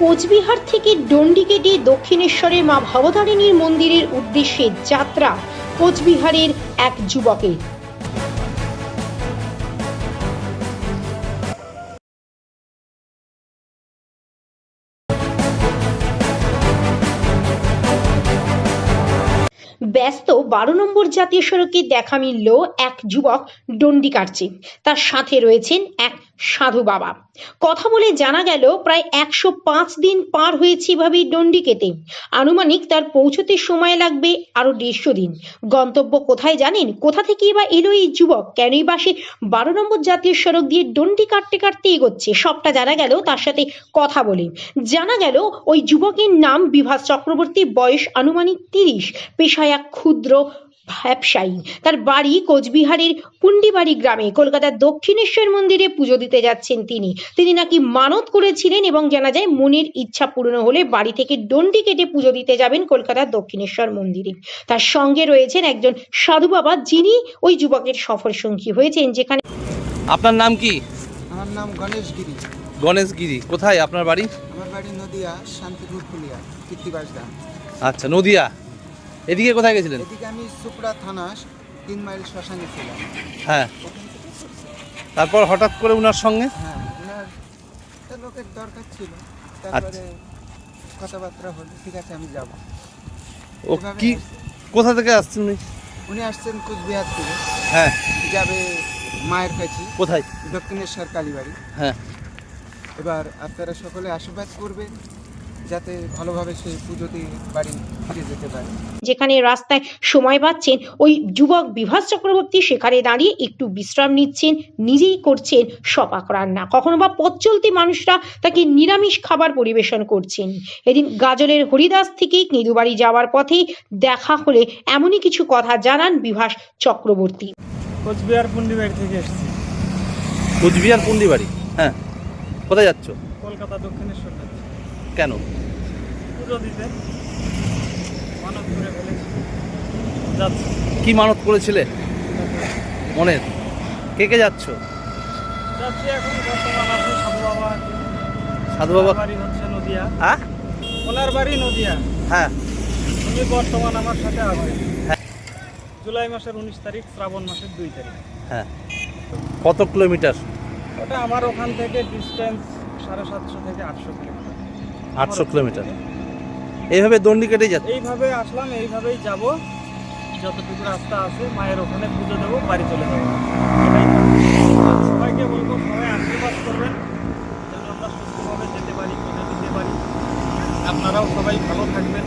কোচবিহার থেকে ডন্ডি কেটে দক্ষিণেশ্বরের মা ভবতারিণীর মন্দিরের উদ্দেশ্যে যাত্রা কোচবিহারের এক যুবকের। ব্যস্ত বারো নম্বর জাতীয় সড়কে দেখা মিলল এক যুবক ডন্ডি কাটছে। তার সাথে রয়েছেন এক সাধু বাবা। কথা বলে জানা গেল, প্রায় একশো পাঁচ দিন পার হয়েছে এভাবেই ডন্ডি কেটে। আনুমানিক তার পৌঁছতে সময় লাগবে আরও দেড়শো দিন। গন্তব্য কোথায় জানেন? কোথা থেকে বা এলো এই যুবক? কেনই বা সে বারো নম্বর জাতীয় সড়ক দিয়ে ডন্ডি কাটতে কাটতে এগোচ্ছে? সবটা জানা গেল, তার সাথে কথা বলে। জানা গেল, ওই যুবকের নাম বিভাস চক্রবর্তী, বয়স আনুমানিক তিরিশ। পেশায় এক ক্ষুদ্র ব্যবসায়ী। তার বাড়ি কোচবিহারের পুন্ডিবাড়ি গ্রামে। কলকাতার দক্ষিণেশ্বর মন্দিরে পুজো দিতে যাচ্ছেন তিনি। তিনি নাকি মানত করেছিলেন এবং জানা যায় মনের ইচ্ছা পূর্ণ হলে বাড়ি থেকে ডন্ডি কেটে পুজো দিতে যাবেন কলকাতার দক্ষিণেশ্বর মন্দিরে। তার সঙ্গে রয়েছেন একজন সাধু বাবা যিনি ওই যুবকের সফর সঙ্গী হয়েছেন যেখানে আপনার নাম কি? আমার নাম গণেশ গিরি। গণেশ গিরি। কোথায় আপনার বাড়ি? আমার বাড়ি নদিয়া শান্তিপুর ফুলিয়া কীর্তিবাস দাম আচ্ছা নদিয়া। এদিকে কোথায় গেছিলেন? এদিকে আমি সুপড়া থানা তিন মাইল শ্মশানে ছিলাম। হ্যাঁ। তারপর হঠাৎ করে ওনার সঙ্গে? হ্যাঁ ওনার একটা লোকের দরকার ছিল। তারপরে কথাবার্তা হলো ঠিক আছে আমি যাব। ও কি কোথা থেকে আসছেন উনি? উনি আসছেন কুচবিহার থেকে। হ্যাঁ। যাবে মায়ের কাছে। কোথায়? দক্ষিণেশ্বর কালীবাড়ি। হ্যাঁ। এবার আপনারা সকলে আশীর্বাদ করবেন। যাতে ভালোভাবে সেই পুজোতে বাড়ি ফিরে যেতে পারে। যেখানে রাস্তায় সময় পাচ্ছেন ওই যুবক বিভাস চক্রবর্তী সেখানে দাঁড়িয়ে একটু বিশ্রাম নিচ্ছেন নিজেই করছেন সপাক রান্না। কখনো বা পথ চলতি মানুষরা তাকে নিরামিষ খাবার পরিবেশন করছেন। এদিন গাজলের হরিদাস থেকে কেঁদুবাড়ি যাওয়ার পথে দেখা হলে এমনই কিছু কথা জানান বিভাস চক্রবর্তী। কোচবিহার পুন্ডিবাড়ি থেকে এসেছি। কুচবিহার পুন্ডিবাড়ি? হ্যাঁ। কোথায় যাচ্ছ? কলকাতা দক্ষিণেশ্বর কেন? পুজো দিতে। মানব করে ফেলেছি যাচ্ছি। কি মানত করেছিলে? মনের কে কে যাচ্ছ? যাচ্ছি এখন বর্তমান আছে সাধু বাবা। সাধু বাবা? ওনার বাড়ি হচ্ছে নদিয়া। হ্যাঁ? ওনার বাড়ি নদিয়া। হ্যাঁ। উনি বর্তমান আমার সাথে আছে হ্যাঁ। জুলাই মাসের উনিশ তারিখ শ্রাবণ মাসের দুই তারিখ। হ্যাঁ। কত কিলোমিটার? ওটা আমার ওখান থেকে ডিস্টেন্স সাড়ে সাতশো থেকে আটশো কিলোমিটার। আটশো কিলোমিটার। এইভাবে দন্ডি কেটে যাচ্ছে? এইভাবে আসলাম, এইভাবেই যাব। যতটুকু রাস্তা আছে, মায়ের ওখানে পুজো দেবো, বাড়ি চলে যাব। সবাইকে বলব, সবাই করবেন আমরা সুস্থভাবে যেতে পারি দিতে পারি। আপনারাও সবাই ভালো থাকবেন।